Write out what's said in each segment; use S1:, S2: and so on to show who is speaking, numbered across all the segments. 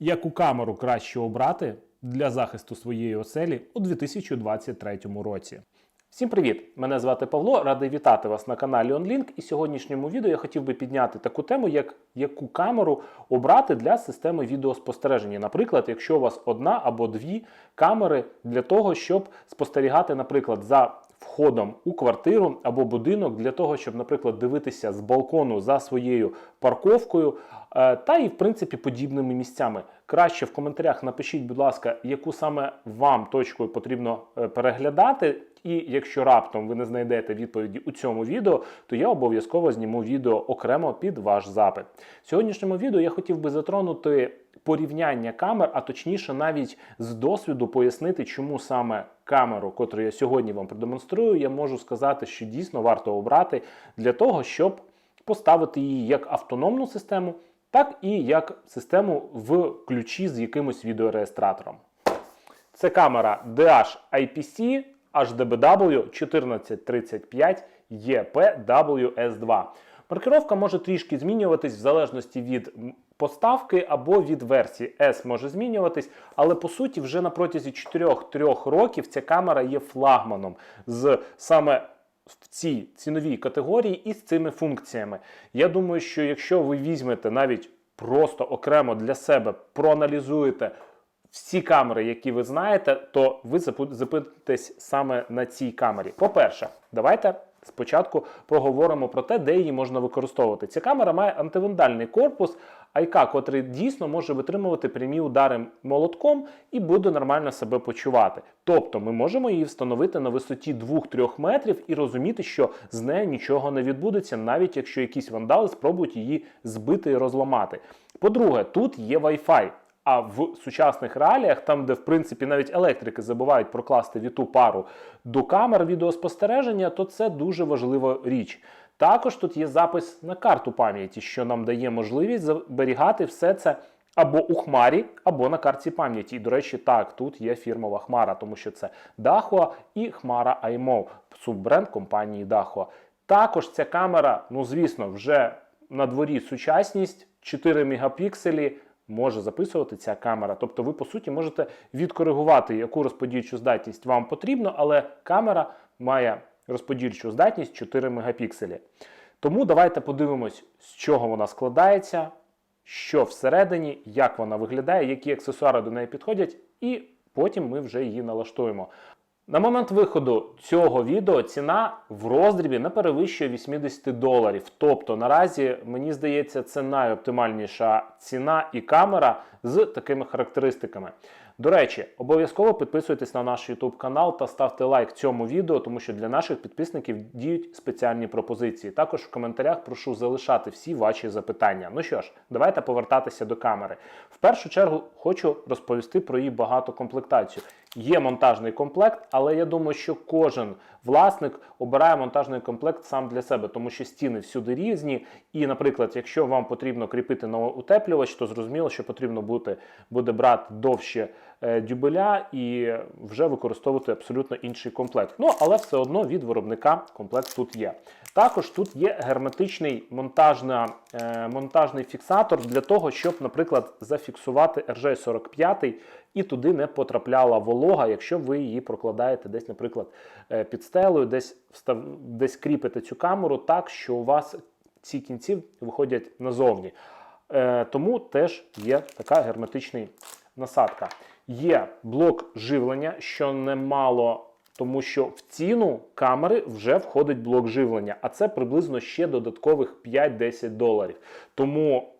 S1: Яку камеру краще обрати для захисту своєї оселі у 2023 році? Всім привіт! Мене звати Павло, радий вітати вас на каналі OnLink. І сьогоднішньому відео я хотів би підняти таку тему, як яку камеру обрати для системи відеоспостереження. Наприклад, якщо у вас одна або дві камери для того, щоб спостерігати, наприклад, за входом у квартиру або будинок, для того, щоб, наприклад, дивитися з балкону за своєю парковкою, е, та і в принципі подібними місцями. Краще в коментарях напишіть, будь ласка, яку саме вам точкою потрібно е, переглядати. І якщо раптом ви не знайдете відповіді у цьому відео, то я обов'язково зніму відео окремо під ваш запит. В сьогоднішньому відео я хотів би затронути порівняння камер, а точніше, навіть з досвіду пояснити, чому саме камеру, котру я сьогодні вам продемонструю, я можу сказати, що дійсно варто обрати для того, щоб поставити її як автономну систему, так і як систему в ключі з якимось відеореєстратором. Це камера DH IPC HDBW 1435 EPWS2. Маркировка може трішки змінюватись в залежності від поставки або від версії. S може змінюватись, але по суті, вже на протязі 4-3 років ця камера є флагманом з саме в цій ціновій категорії і з цими функціями. Я думаю, що якщо ви візьмете навіть просто окремо для себе, проаналізуєте всі камери, які ви знаєте, то ви запитаєтесь саме на цій камері. По-перше, давайте спочатку проговоримо про те, де її можна використовувати. Ця камера має антивандальний корпус, айка, котрий дійсно може витримувати прямі удари молотком і буде нормально себе почувати. Тобто ми можемо її встановити на висоті 2-3 метрів і розуміти, що з нею нічого не відбудеться, навіть якщо якісь вандали спробують її збити і розламати. По-друге, тут є Wi-Fi. А в сучасних реаліях, там, де в принципі навіть електрики забувають прокласти віту пару до камер відеоспостереження, то це дуже важлива річ. Також тут є запис на карту пам'яті, що нам дає можливість зберігати все це або у хмарі, або на карті пам'яті. І, до речі, так, тут є фірмова хмара, тому що це Dahua і хмара iMov, суббренд компанії Dahua. Також ця камера, ну звісно, вже на дворі сучасність, 4 мегапікселі може записувати ця камера. Тобто ви, по суті, можете відкоригувати, яку розподільчу здатність вам потрібно, але камера має розподільчу здатність 4 мегапікселі. Тому давайте подивимось, з чого вона складається, що всередині, як вона виглядає, які аксесуари до неї підходять, і потім ми вже її налаштуємо. На момент виходу цього відео ціна в роздрібі не перевищує 80 доларів. Тобто наразі, мені здається, це найоптимальніша ціна і камера з такими характеристиками. До речі, обов'язково підписуйтесь на наш YouTube канал та ставте лайк цьому відео, тому що для наших підписників діють спеціальні пропозиції. Також в коментарях прошу залишати всі ваші запитання. Ну що ж, давайте повертатися до камери. В першу чергу хочу розповісти про її багатокомплектацію. Є монтажний комплект, але я думаю, що кожен власник обирає монтажний комплект сам для себе, тому що стіни всюди різні. І, наприклад, якщо вам потрібно кріпити на утеплювач, то зрозуміло, що потрібно буде, буде брати довше е, дюбеля і вже використовувати абсолютно інший комплект. Ну, але все одно від виробника комплект тут є. Також тут є герметичний монтажна, е, монтажний фіксатор для того, щоб, наприклад, зафіксувати RJ45 і туди не потрапляла волога, якщо ви її прокладаєте десь, наприклад, е, під стелею, десь встав, десь кріпите цю камеру так, що у вас ці кінці виходять назовні. Е, тому теж є така герметична насадка. Є блок живлення, що немало. Тому що в ціну камери вже входить блок живлення, а це приблизно ще додаткових 5-10 доларів. Тому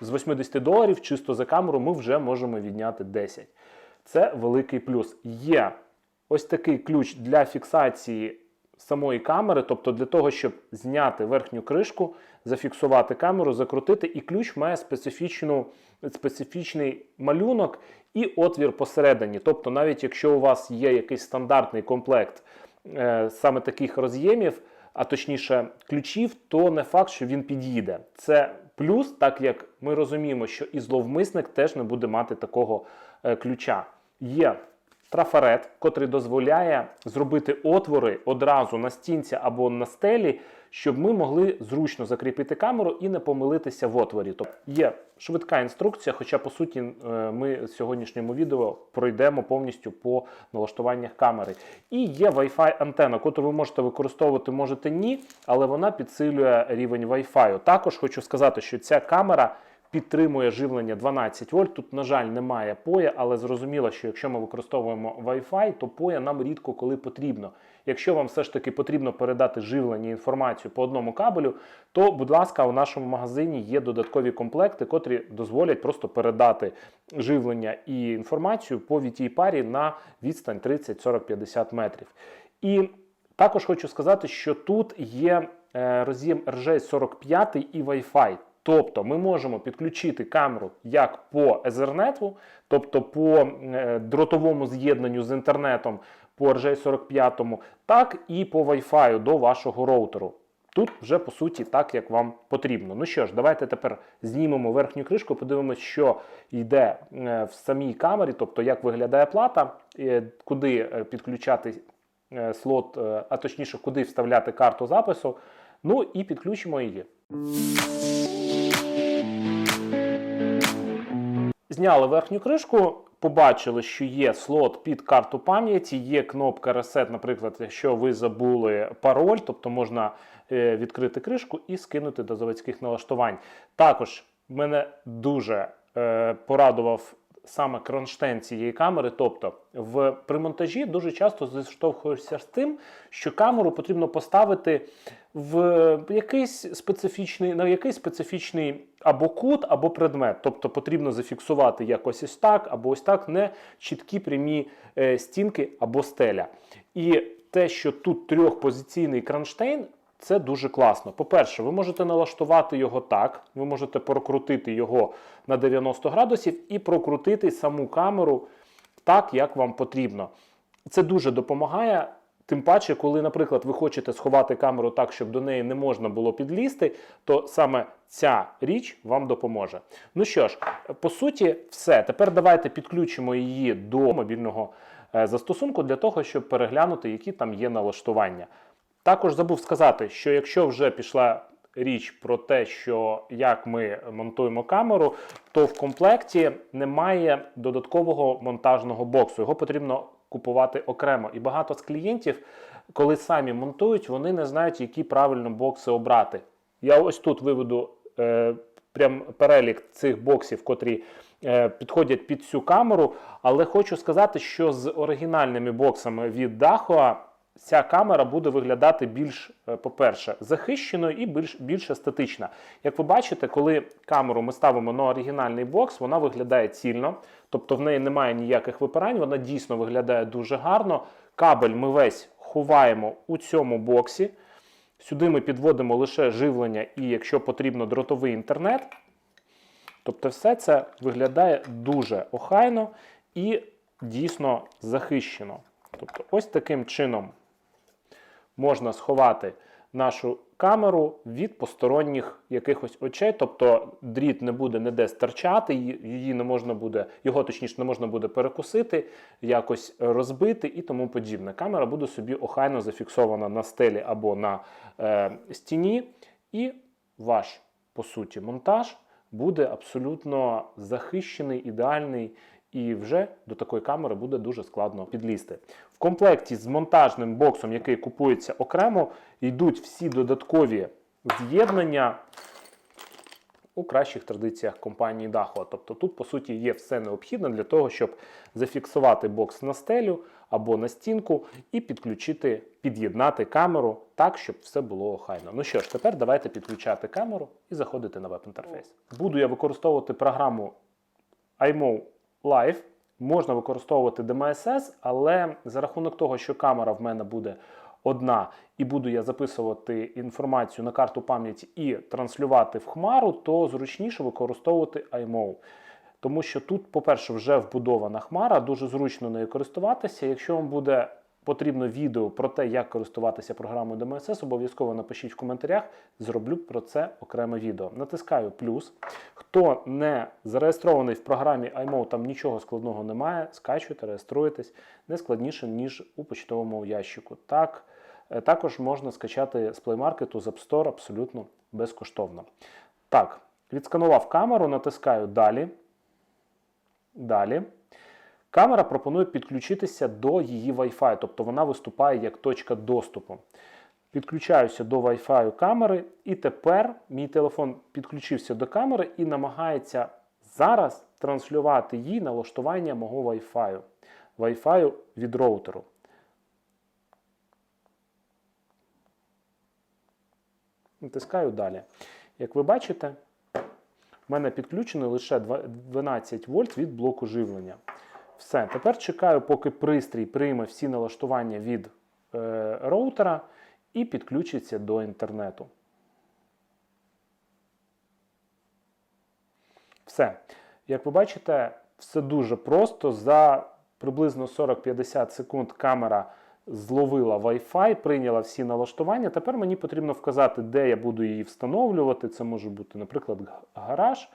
S1: з 80 доларів чисто за камеру ми вже можемо відняти 10. Це великий плюс. Є ось такий ключ для фіксації самої камери, тобто для того, щоб зняти верхню кришку, зафіксувати камеру, закрутити, і ключ має специфічну, специфічний малюнок і отвір посередині. Тобто, навіть якщо у вас є якийсь стандартний комплект е, саме таких роз'ємів, а точніше ключів, то не факт, що він під'їде. Це плюс, так як ми розуміємо, що і зловмисник теж не буде мати такого е, ключа. Є трафарет, котрий дозволяє зробити отвори одразу на стінці або на стелі, щоб ми могли зручно закріпити камеру і не помилитися в отворі. Тобто є швидка інструкція, хоча по суті е, ми в сьогоднішньому відео пройдемо повністю по налаштуваннях камери. І є Wi-Fi антенна, яку ви можете використовувати, можете ні, але вона підсилює рівень Wi-Fi. Також хочу сказати, що ця камера підтримує живлення 12 вольт. Тут, на жаль, немає поя, але зрозуміло, що якщо ми використовуємо Wi-Fi, то поя нам рідко коли потрібно. Якщо вам все ж таки потрібно передати живлення інформацію по одному кабелю, то, будь ласка, у нашому магазині є додаткові комплекти, котрі дозволять просто передати живлення і інформацію по VT парі на відстань 30, 40, 50 метрів. І також хочу сказати, що тут є е, роз'єм RJ45 і Wi-Fi. Тобто ми можемо підключити камеру як по Ethernet, тобто по е, дротовому з'єднанню з інтернетом по RJ45, так і по Wi-Fi до вашого роутеру. Тут вже по суті так, як вам потрібно. Ну що ж, давайте тепер знімемо верхню кришку, подивимося, що йде е, в самій камері, тобто як виглядає плата, е, куди підключати слот, а точніше, куди вставляти карту запису. Ну і підключимо її. Зняли верхню кришку, побачили, що є слот під карту пам'яті, є кнопка Reset, наприклад, якщо ви забули пароль, тобто можна е, відкрити кришку і скинути до заводських налаштувань. Також мене дуже е, порадував саме кронштейн цієї камери. Тобто, в при монтажі дуже часто зіштовхуєшся з тим, що камеру потрібно поставити в якийсь специфічний, на якийсь специфічний або кут, або предмет. Тобто потрібно зафіксувати якось ось так, або ось так, не чіткі прямі е, стінки або стеля. І те, що тут трьохпозиційний кронштейн, це дуже класно. По-перше, ви можете налаштувати його так, ви можете прокрутити його на 90 градусів і прокрутити саму камеру так, як вам потрібно. Це дуже допомагає. Тим паче, коли, наприклад, ви хочете сховати камеру так, щоб до неї не можна було підлізти, то саме ця річ вам допоможе. Ну що ж, по суті, все. Tепер давайте підключимо її до мобільного е, застосунку для того, щоб переглянути, які там є налаштування. Також забув сказати, що якщо вже пішла річ про те, що як ми монтуємо камеру, то в комплекті немає додаткового монтажного боксу. Його потрібно купувати окремо. І багато з клієнтів, коли самі монтують, вони не знають, які правильно бокси обрати. Я ось тут виведу е, прям перелік цих боксів, котрі е, підходять під цю камеру. Але хочу сказати, що з оригінальними боксами від Dahua ця камера буде виглядати більш, е, по-перше, захищеною і більш, більш естетична. Як ви бачите, коли камеру ми ставимо на оригінальний бокс, вона виглядає цільно, тобто в неї немає ніяких випирань, вона дійсно виглядає дуже гарно. Кабель ми весь ховаємо у цьому боксі. Сюди ми підводимо лише живлення і, якщо потрібно, дротовий інтернет. Тобто, все це виглядає дуже охайно і дійсно захищено. Тобто, ось таким чином можна сховати нашу камеру від посторонніх якихось очей, тобто дріт не буде ніде стирчати, її не можна буде, його точніше не можна буде перекусити, якось розбити і тому подібне. Камера буде собі охайно зафіксована на стелі або на е, стіні, і ваш, по суті, монтаж буде абсолютно захищений, ідеальний. І вже до такої камери буде дуже складно підлізти. В комплекті з монтажним боксом, який купується окремо, йдуть всі додаткові з'єднання у кращих традиціях компанії Dahua. Тобто тут, по суті, є все необхідне для того, щоб зафіксувати бокс на стелю або на стінку і підключити, під'єднати камеру так, щоб все було охайно. Ну що ж, тепер давайте підключати камеру і заходити на веб-інтерфейс. Буду я використовувати програму iMO Live. Можна використовувати DMSS, але за рахунок того, що камера в мене буде одна, і буду я записувати інформацію на карту пам'яті і транслювати в хмару, то зручніше використовувати iMO. Тому що тут, по-перше, вже вбудована хмара, дуже зручно нею користуватися. Якщо вам буде потрібно відео про те, як користуватися програмою DMSS, обов'язково напишіть в коментарях, зроблю про це окреме відео. Натискаю плюс. Хто не зареєстрований в програмі iMO, там нічого складного немає. Скачуйте, реєструєтесь не складніше, ніж у почтовому ящику. Так, Е, Також можна скачати з Play Market з App Store абсолютно безкоштовно. Так, відсканував камеру, натискаю Далі. Далі. Камера пропонує підключитися до її Wi-Fi, тобто вона виступає як точка доступу. Підключаюся до Wi-Fi камери, і тепер мій телефон підключився до камери і намагається зараз транслювати їй налаштування мого Wi-Fi. Wi-Fi від роутеру. Натискаю далі. Як ви бачите, в мене підключено лише 12 вольт від блоку живлення. Все, тепер чекаю, поки пристрій прийме всі налаштування від е, роутера і підключиться до інтернету. Все. Як ви бачите, все дуже просто. За приблизно 40-50 секунд камера зловила Wi-Fi, прийняла всі налаштування. Тепер мені потрібно вказати, де я буду її встановлювати. Це може бути, наприклад, гараж,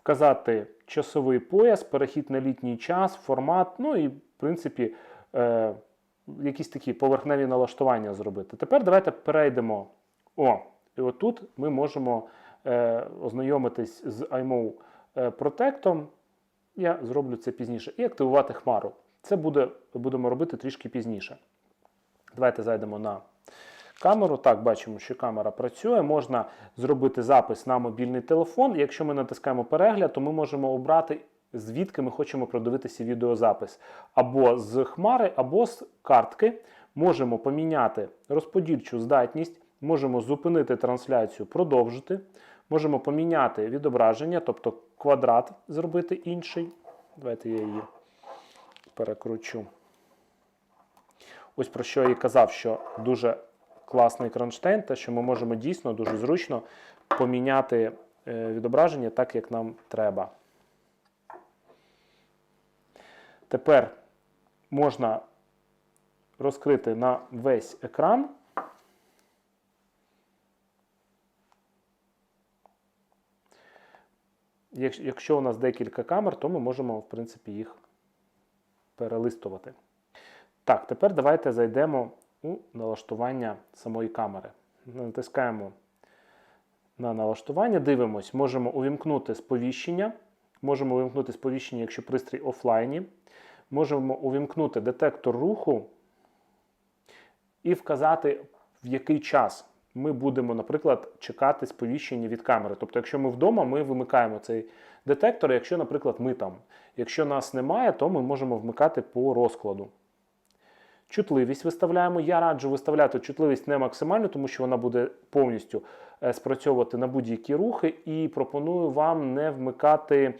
S1: вказати часовий пояс, перехід на літній час, формат, ну і, в принципі, е, якісь такі поверхневі налаштування зробити. Тепер давайте перейдемо. О, і отут ми можемо е, ознайомитись з IMO Protect. Я зроблю це пізніше. І активувати хмару. Це буде, будемо робити трішки пізніше. Давайте зайдемо на камеру. Так, бачимо, що камера працює. Можна зробити запис на мобільний телефон. Якщо ми натискаємо перегляд, то ми можемо обрати, звідки ми хочемо продивитися відеозапис. Або з хмари, або з картки. Можемо поміняти розподільчу здатність, можемо зупинити трансляцію, продовжити. Можемо поміняти відображення, тобто квадрат зробити інший. Давайте я її перекручу. Ось про що я і казав, що дуже класний кронштейн, те, що ми можемо дійсно дуже зручно поміняти відображення так, як нам треба. Тепер можна розкрити на весь екран. Якщо у нас декілька камер, то ми можемо, в принципі, їх перелистувати. Так, тепер давайте зайдемо у налаштування самої камери. Натискаємо на налаштування, дивимось, можемо увімкнути сповіщення. Можемо увімкнути сповіщення, якщо пристрій офлайні. Можемо увімкнути детектор руху і вказати, в який час ми будемо, наприклад, чекати сповіщення від камери. Тобто, якщо ми вдома, ми вимикаємо цей детектор, якщо, наприклад, ми там. Якщо нас немає, то ми можемо вмикати по розкладу. Чутливість виставляємо. Я раджу виставляти чутливість не максимально, тому що вона буде повністю спрацьовувати на будь-які рухи, і пропоную вам не вмикати,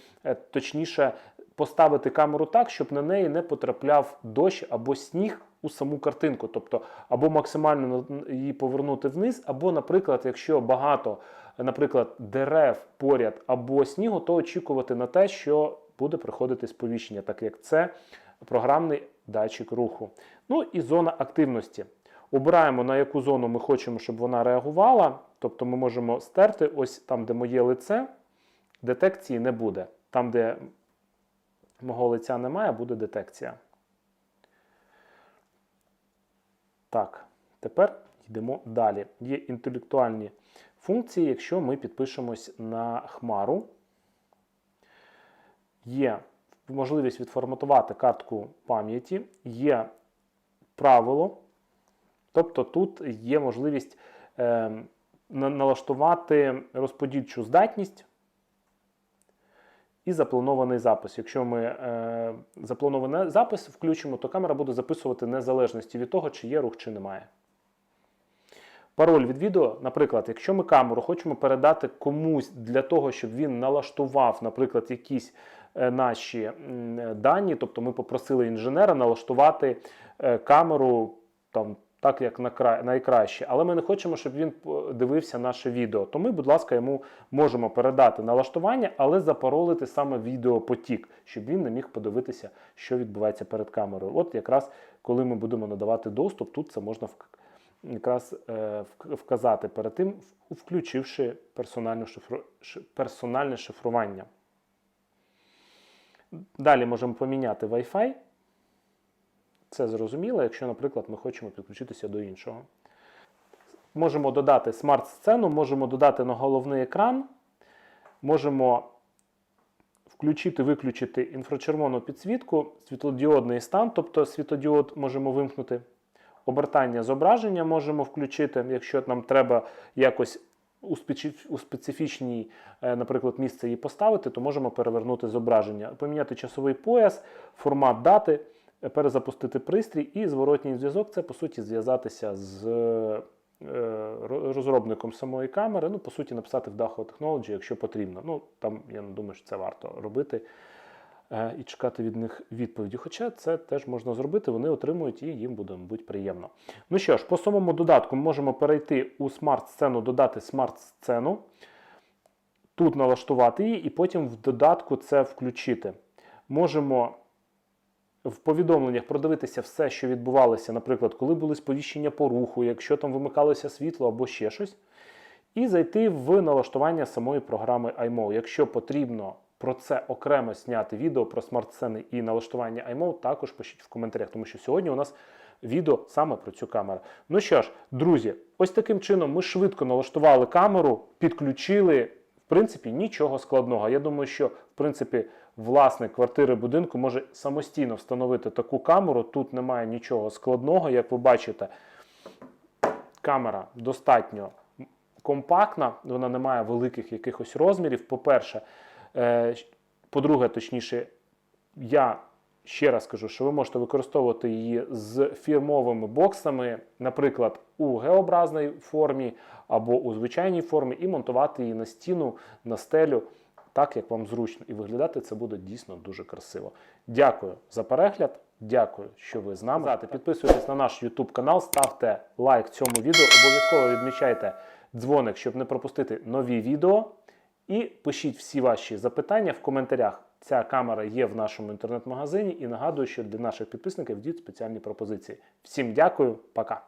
S1: точніше, поставити камеру так, щоб на неї не потрапляв дощ або сніг у саму картинку. Тобто, або максимально її повернути вниз, або, наприклад, якщо багато, наприклад, дерев поряд або снігу, то очікувати на те, що буде приходити сповіщення, так як це програмний датчик руху. Ну і зона активності. Обираємо, на яку зону ми хочемо, щоб вона реагувала. Тобто ми можемо стерти ось там, де моє лице, детекції не буде. Там, де мого лиця немає, буде детекція. Так, тепер йдемо далі. Є інтелектуальні функції, якщо ми підпишемось на хмару. Є можливість відформатувати картку пам'яті, є правило, тобто тут є можливість е, налаштувати розподільчу здатність і запланований запис. Якщо ми е, запланований запис включимо, то камера буде записувати незалежності від того, чи є рух, чи немає. Пароль від відео, наприклад, якщо ми камеру хочемо передати комусь для того, щоб він налаштував, наприклад, якісь наші дані, тобто ми попросили інженера налаштувати камеру там, так, як найкраще, але ми не хочемо, щоб він дивився наше відео. То ми, будь ласка, йому можемо передати налаштування, але запаролити саме відеопотік, щоб він не міг подивитися, що відбувається перед камерою. От якраз коли ми будемо надавати доступ, тут це можна якраз вказати перед тим, включивши персональне шифрування. Далі можемо поміняти Wi-Fi. Це зрозуміло, якщо, наприклад, ми хочемо підключитися до іншого. можемо додати смарт-сцену, можемо додати на головний екран, можемо включити, виключити інфрачервону підсвітку, світлодіодний стан, тобто світлодіод можемо вимкнути. Обертання зображення можемо включити, якщо нам треба якось у, специф- у специфічній, е, наприклад, місце її поставити, то можемо перевернути зображення, поміняти часовий пояс, формат дати, е, перезапустити пристрій і зворотній зв'язок це по суті зв'язатися з е, розробником самої камери. Ну, по суті, написати в Daho Technology, якщо потрібно. Ну, там я не думаю, що це варто робити і чекати від них відповіді. Хоча це теж можна зробити, вони отримують і їм буде, мабуть, приємно. Ну що ж, по самому додатку ми можемо перейти у смарт-сцену, додати смарт-сцену, тут налаштувати її, і потім в додатку це включити. Можемо в повідомленнях продивитися все, що відбувалося, наприклад, коли були сповіщення по руху, якщо там вимикалося світло або ще щось, і зайти в налаштування самої програми iMO. Якщо потрібно про це окремо зняти відео про смарт-сцени і налаштування iMO, також пишіть в коментарях, тому що сьогодні у нас відео саме про цю камеру. Ну що ж, друзі, ось таким чином ми швидко налаштували камеру, підключили. В принципі, нічого складного. Я думаю, що в принципі власник квартири будинку може самостійно встановити таку камеру. Тут немає нічого складного, як ви бачите. Камера достатньо компактна, вона не має великих якихось розмірів. По-перше, По-друге, точніше, я ще раз кажу, що ви можете використовувати її з фірмовими боксами, наприклад, у геобразній формі або у звичайній формі, і монтувати її на стіну, на стелю, так як вам зручно. І виглядати це буде дійсно дуже красиво. Дякую за перегляд. Дякую, що ви з нами. Підписуйтесь на наш YouTube канал, ставте лайк цьому відео, обов'язково відмічайте дзвоник, щоб не пропустити нові відео. І пишіть всі ваші запитання в коментарях. Ця камера є в нашому інтернет-магазині і нагадую, що для наших підписників діють спеціальні пропозиції. Всім дякую, пока!